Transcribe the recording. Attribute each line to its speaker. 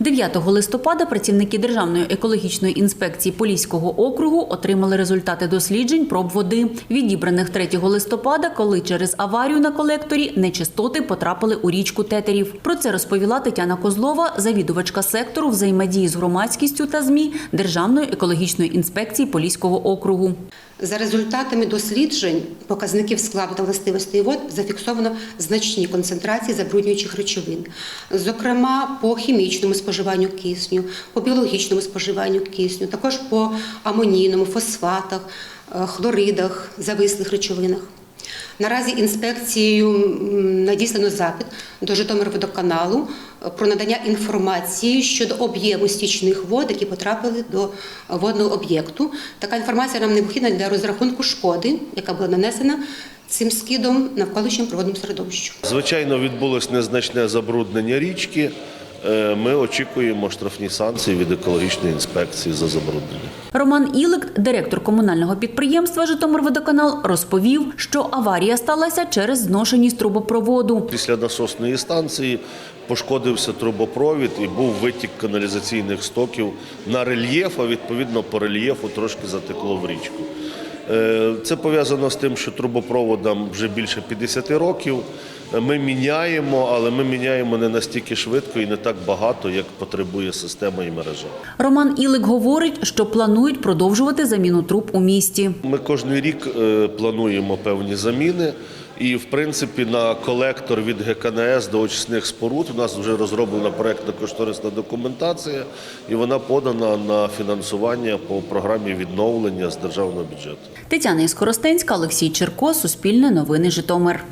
Speaker 1: 9 листопада працівники Державної екологічної інспекції Поліського округу отримали результати досліджень проб води, відібраних 3 листопада, коли через аварію на колекторі нечистоти потрапили у річку Тетерів. Про це розповіла Тетяна Козлова, завідувачка сектору взаємодії з громадськістю та змі Державної екологічної інспекції Поліського округу.
Speaker 2: За результатами досліджень показників складу та властивостей вод зафіксовано значні концентрації забруднюючих речовин, зокрема по хімічному споживанню кисню, по біологічному споживанню кисню, також по амонійному, фосфатах, е, хлоридах, завислих речовинах. Наразі інспекцією надіслано запит до Житомирводоканалу е, про надання інформації щодо об'єму стічних вод, які потрапили до водного об'єкту. Така інформація нам необхідна для розрахунку шкоди, яка була нанесена цим скидом навколишньому природному середовищу.
Speaker 3: Звичайно, відбулось незначне забруднення річки. Е, Ми очікуємо штрафні санкції від екологічної інспекції за забруднення.
Speaker 1: Роман Ілик, директор комунального підприємства Житомирводоканал, розповів, що аварія сталася через зношеність трубопроводу.
Speaker 3: Після насосної станції пошкодився трубопровід і був витік каналізаційних стоків на рельєф, а відповідно по рельєфу трошки затекло в річку. Е, Це пов'язано з тим, що трубопроводам вже більше 50 років. Ми міняємо, але ми міняємо не настільки швидко і не так багато, як потребує система і мережа.
Speaker 1: Роман Ілик говорить, що планують продовжувати заміну труб у місті.
Speaker 3: Ми кожен рік е, плануємо певні заміни. І, в принципі, на колектор від ГКНС до очисних споруд у нас вже розроблена проєктно-кошторисна документація, і вона подана на фінансування по програмі відновлення з державного бюджету.
Speaker 1: Тетяна Іскоростенська, Олексій Черко, Суспільне новини Житомир.